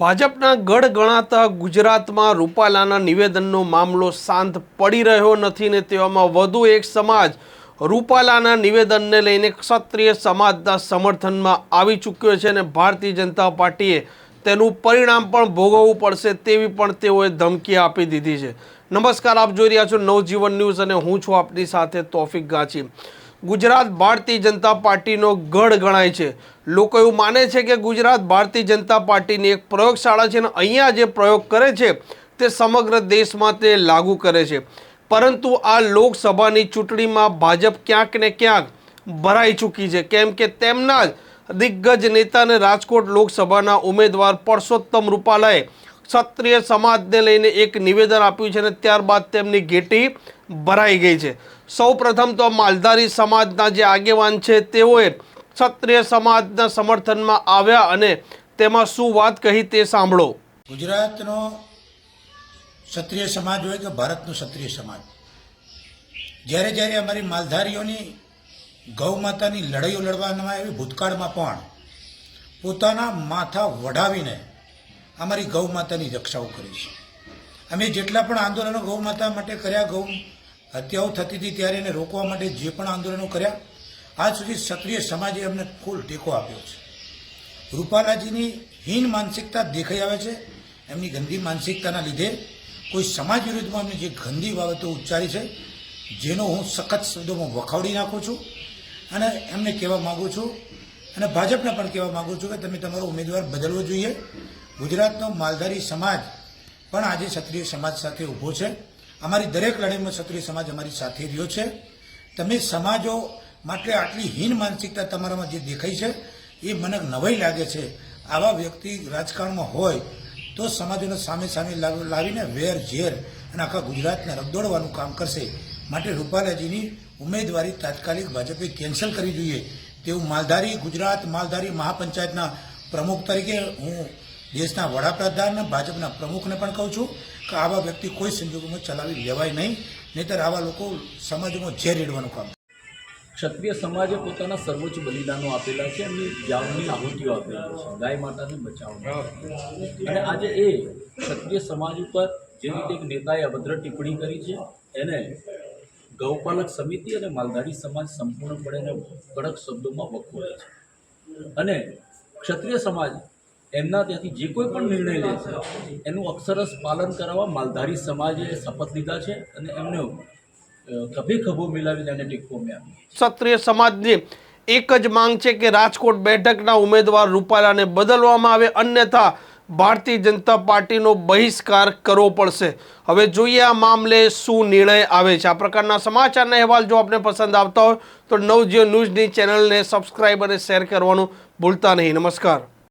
ભાજપના ગઢ ગણાતા ગુજરાતમાં રૂપાલાના નિવેદનનો મામલો શાંત પડી રહ્યો નથી ને તેવામાં વધુ એક સમાજ રૂપાલાના નિવેદનને લઈને ક્ષત્રિય સમાજના સમર્થનમાં આવી ચૂક્યો છે અને ભારતીય જનતા પાર્ટીએ તેનું પરિણામ પણ ભોગવવું પડશે તેવી પણ તેઓએ ધમકી આપી દીધી છે. નમસ્કાર, આપ જોઈ રહ્યા છો નવજીવન ન્યૂઝ અને હું છું આપની સાથે તોફિક ગાંચી. ગુજરાત ભારતીય જનતા પાર્ટીનો ગઢ ગણાય છે. લોકો એવું માને છે કે ગુજરાત ભારતીય જનતા પાર્ટીની એક પ્રયોગશાળા છે અને અહીંયા જે પ્રયોગ કરે છે તે સમગ્ર દેશમાં તે લાગુ કરે છે. પરંતુ આ લોકસભાની ચૂંટણીમાં ભાજપ ક્યાંક ને ક્યાંક ભરાઈ ચૂકી છે. કેમ કે તેમના જ દિગ્ગજ નેતા અને રાજકોટ લોકસભાના ઉમેદવાર પરસોત્તમ રૂપાલાએ ક્ષત્રિય સમાજને લઈને એક નિવેદન આપ્યું છે અને ત્યારબાદ તેમની ઘેટી ભરાઈ ગઈ છે. સૌ પ્રથમ તો માલધારી સમાજના જે આગેવાન છે, તેઓએ ક્ષત્રિય સમાજના સમર્થનમાં આવ્યા અને તેમાં શું વાત કહી તે સાંભળો. ગુજરાતનો ક્ષત્રિય સમાજ હોય કે ભારતનો ક્ષત્રિય સમાજ, જ્યારે જ્યારે અમારી માલધારીઓની ગૌ માતાની લડાઈઓ લડવામાં આવી, ભૂતકાળમાં પણ પોતાના માથા વઢાવીને અમારી ગૌ માતાની રક્ષાઓ કરી છે અમે જેટલા પણ આંદોલનો ગૌ માતા માટે કર્યા, ગૌ હત્યાઓ થતી હતી ત્યારે એને રોકવા માટે જે પણ આંદોલનો કર્યા, આજ સુધી ક્ષત્રિય સમાજે અમને ફૂલ ટેકો આપ્યો છે. રૂપાલાજીની હીન માનસિકતા દેખાઈ આવે છે. એમની ગંદી માનસિકતાના લીધે કોઈ સમાજ વિરુદ્ધમાં અમને જે ગંદી બાબતો ઉચ્ચારી છે, જેનો હું સખત શબ્દોમાં વખાવડી નાખું છું અને એમને કહેવા માગું છું અને ભાજપને પણ કહેવા માગું છું કે તમે તમારો ઉમેદવાર બદલવો જોઈએ. ગુજરાતનો માલધારી સમાજ પણ આજે ક્ષત્રિય સમાજ સાથે ઊભો છે. અમારી દરેક લડાઈમાં ક્ષત્રિય સમાજ અમારી સાથે રહ્યો છે. તમે સમાજો માટે આટલી હીન માનસિકતા તમારામાં જે દેખાય છે, એ મને નવાઈ લાગે છે. આવા વ્યક્તિ રાજકારણમાં હોય તો સમાજોને સામે સામે લાવ- લાવીને વેર ઝેર અને આખા ગુજરાતને રગદોડવાનું કામ કરશે. માટે રૂપાલાજીની ઉમેદવારી તાત્કાલિક ભાજપે કેન્સલ કરવી જોઈએ. તેવું માલધારી ગુજરાત માલધારી મહાપંચાયતના પ્રમુખ તરીકે હું દેશના વડાપ્રધાન અને ભાજપના પ્રમુખને પણ કહું છું કે આવા વ્યક્તિ કોઈ સંજોગોમાં ચલાવી લેવાય નહીં, નહીતર આવા લોકો સમાજમાં ઝેર રેડવાનું કામ ક્ષત્રિય સમાજે પોતાના સર્વોચ્ચ બલિદાનો આપેલા છે એમની જાવની આહુતિઓ આપેલી છે. ગાય માતાને બચાવવા અને આજે એ ક્ષત્રિય સમાજ ઉપર જે રીતે એક નેતાએ અભદ્ર ટિપ્પણી કરી છે, એને ગૌપાલક સમિતિ અને માલધારી સમાજ સંપૂર્ણપણે કડક શબ્દોમાં વખોડે છે. અને ક્ષત્રિય સમાજ એમના ત્યાંથી જે કોઈ પણ નિર્ણય લે છે, એનું અક્ષરસ પાલન કરાવવા માલધારી સમાજે શપથ લીધા છે અને એમને ખભે ખભો મિલાવીને એને ટેકો આપી ક્ષત્રિય સમાજની એક જ માંગ છે કે રાજકોટ બેઠકના ઉમેદવાર રૂપાલાને બદલવામાં આવે, અન્યથા ભારતીય જનતા પાર્ટીનો બહિષ્કાર કરવો પડશે. હવે જોઈએ આ મામલે શું નિર્ણય આવે છે. આ પ્રકારના સમાચારના અહેવાલ જો આપને પસંદ આવતા હોય, તો નવજીઓ ન્યૂઝની ચેનલને સબસ્ક્રાઈબ અને શેર કરવાનું ભૂલતા નહીં. નમસ્કાર.